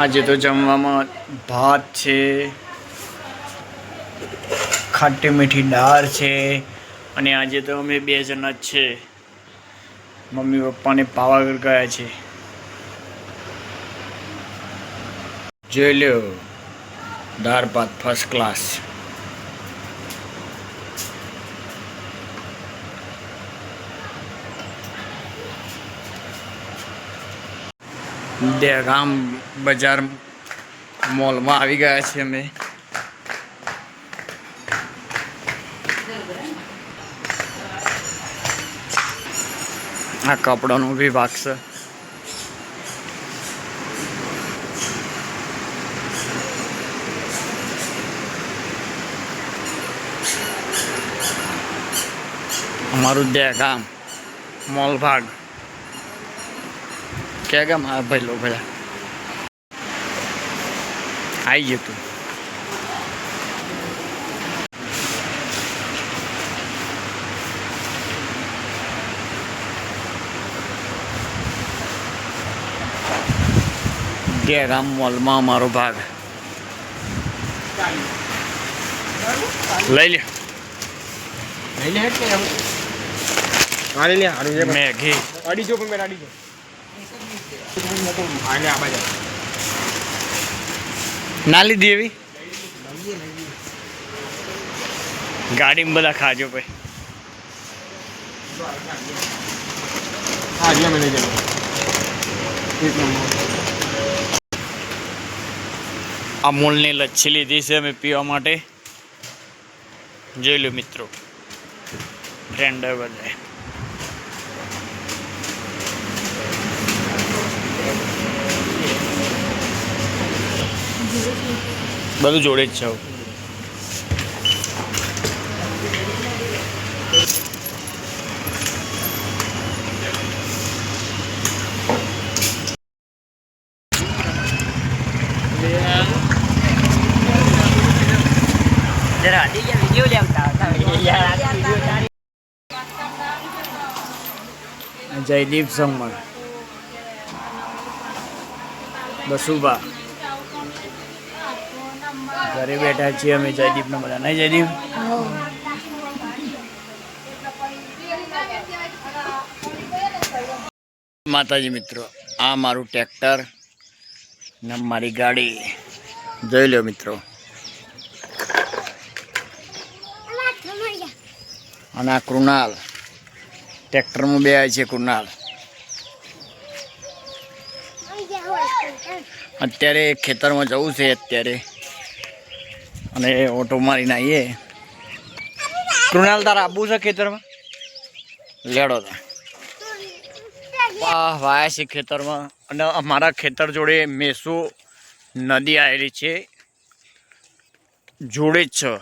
આજે તો જમવામાં ભાત છે, ખાટી મીઠી દાળ છે, અને આજે તો અમે બે જણા જ છે. મમ્મી પપ્પાને પાવાગઢ ગયા છે. જોઈ લ્યો, દાળ ભાત ફર્સ્ટ ક્લાસ દહેગામ બજાર મોલમાં આવી ગયા છીએ અમે. આ કપડાનો વિભાગ છે. અમારું દહેગામ મોલ ભાગ. ક્યાં ગામ? હા ભાઈ લો ભાઈ આવી ગયું તું. દહેગામ મોલમાં અમારો ભાગ. લઈ લે. લઈ લે કે એમ હાલી લે હારું છે મેઘી અડી જો પણ મેં અડી જો હાલે આ બાજુ ના લીધી એવી? ગાડીમાં બધા ખાજો ભાઈ. હા લે લઈ જાવ અમૂલની લચ્છી લીધી છે અમે પીવા માટે. જોઈ લો મિત્રો. ફ્રેન્ડ બધા બધું જોડે જ છે જરા જયદીપ સંગમણ બસુભા. ઘરે બેઠા છીએ અમે જયદીપના બધા નહીં જયદીપ? માતાજી મિત્રો, આ મારું ટ્રેક્ટર ને મારી ગાડી. જોઈ લો મિત્રો. અને આ કૃણાલ. ટ્રેક્ટરમાં બે છે કૃણાલ. અત્યારે ખેતરમાં જવું છે અત્યારે. અને ઓટો મારીને આવીએ. કૃણાલ તારા આબુ છે ખેતરમાં? લેડો તા. વાહ, વાયા છે ખેતરમાં. અને અમારા ખેતર જોડે મેસો નદી આવેલી છે. જોડે જ છે.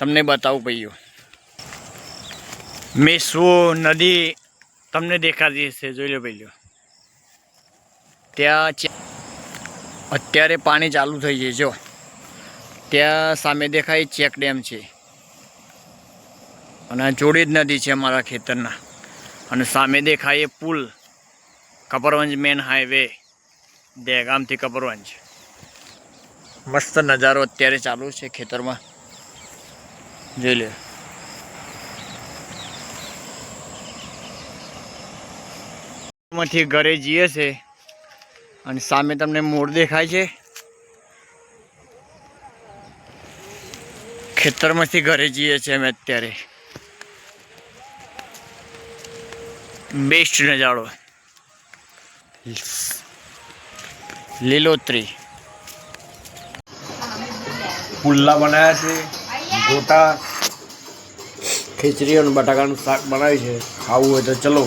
તમને બતાવું ભાઈઓ મેસો નદી તમને દેખાતી હશે, જોઈ લો ભાઈઓ ત્યાં અત્યારે પાણી ચાલુ થઈ જાય જો. ત્યાં સામે દેખાય ચેક ડેમ છે. અને જોડે જ નદી છે અમારા ખેતરના. અને સામે દેખાય એ પુલ, કપરવંજ મેન હાઈવે દહેગામથી કપરવંજ. મસ્ત નજારો અત્યારે ચાલુ છે ખેતરમાં. જોઈ લે ઘરે જઈએ છે. અને સામે તમને મોર દેખાય છે. ખેતરમાંથી ઘરે જઈએ છીએ અમે અત્યારે. બેસ્ટ નજારો. લીલોતરી. પુલ્લા બનાવ્યા છે ગોટા. ખીચડી અને બટાકાનું શાક બનાવ્યું છે. ખાવું હોય તો ચલો.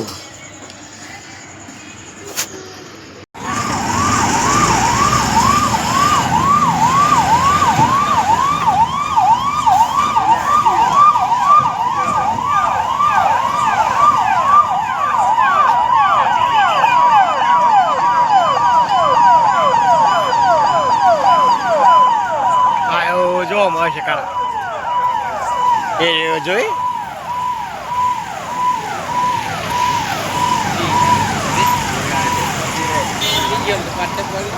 આયો જો મળે કાળા એ જોઈ ગયો પાટક વાળી